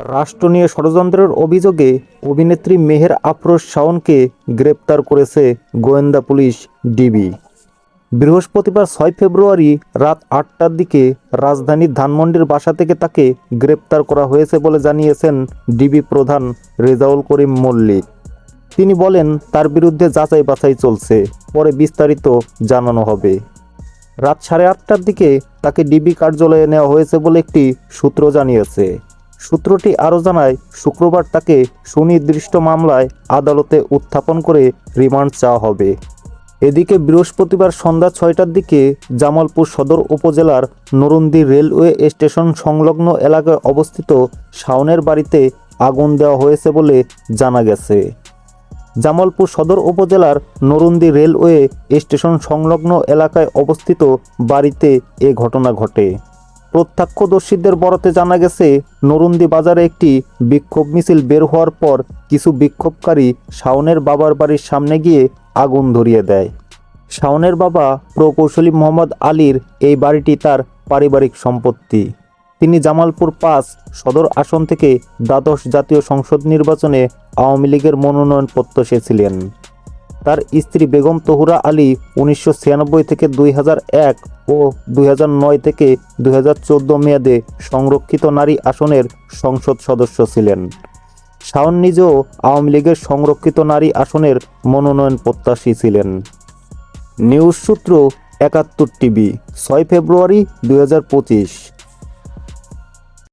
রাষ্ট্র নিয়ে ষড়যন্ত্রের অভিযোগে অভিনেত্রী মেহের আফরোজ শাওনকে গ্রেপ্তার করেছে গোয়েন্দা পুলিশ ডিবি। বৃহস্পতিবার ছয় ফেব্রুয়ারি রাত আটটার দিকে রাজধানীর ধানমন্ডির বাসা থেকে তাকে গ্রেপ্তার করা হয়েছে বলে জানিয়েছেন ডিবি প্রধান রেজাউল করিম মল্লিক। তিনি বলেন, তার বিরুদ্ধে যাচাই বাছাই চলছে। পরে বিস্তারিত জানানো হবে। রাত সাড়ে আটটার দিকে তাকে ডিবি কার্যালয়ে নেওয়া হয়েছে বলে একটি সূত্র জানিয়েছে। সূত্রটি আরও জানায়, শুক্রবার তাকে সুনির্দিষ্ট মামলায় আদালতে উত্থাপন করে রিমান্ড চাওয়া হবে। এদিকে বৃহস্পতিবার সন্ধ্যা ছয়টার দিকে জামালপুর সদর উপজেলার নরুন্দি রেলওয়ে স্টেশন সংলগ্ন এলাকায় অবস্থিত শাওনের বাড়িতে আগুন দেওয়া হয়েছে বলে জানা গেছে। জামালপুর সদর উপজেলার নরুন্দি রেলওয়ে স্টেশন সংলগ্ন এলাকায় অবস্থিত বাড়িতে এ ঘটনা ঘটে। প্রত্যক্ষদর্শীদের বরাতে জানা গেছে, নরুন্দি বাজারে একটি বিক্ষোভ মিছিল বের হওয়ার পর কিছু বিক্ষোভকারী শাওনের বাবার বাড়ির সামনে গিয়ে আগুন ধরিয়ে দেয়। শাওনের বাবা প্রকৌশলী মোহাম্মদ আলীর এই বাড়িটি তার পারিবারিক সম্পত্তি। তিনি জামালপুর পাঁচ সদর আসন থেকে দ্বাদশ জাতীয় সংসদ নির্বাচনে আওয়ামী লীগের মনোনয়ন প্রত্যাশী ছিলেন তার স্ত্রী বেগম তহুরা আলী উনিশশো ছিয়ানব্বই থেকে দুই হাজার এক ও দুই হাজার নয় থেকে দু হাজার চোদ্দ মেয়াদে সংরক্ষিত নারী আসনের সংসদ সদস্য ছিলেন। শাওন নিজেও আওয়ামী লীগের সংরক্ষিত নারী আসনের মনোনয়ন প্রত্যাশী ছিলেন। নিউজ সূত্র একাত্তর টিভি, ছয় ফেব্রুয়ারি দুই হাজার পঁচিশ।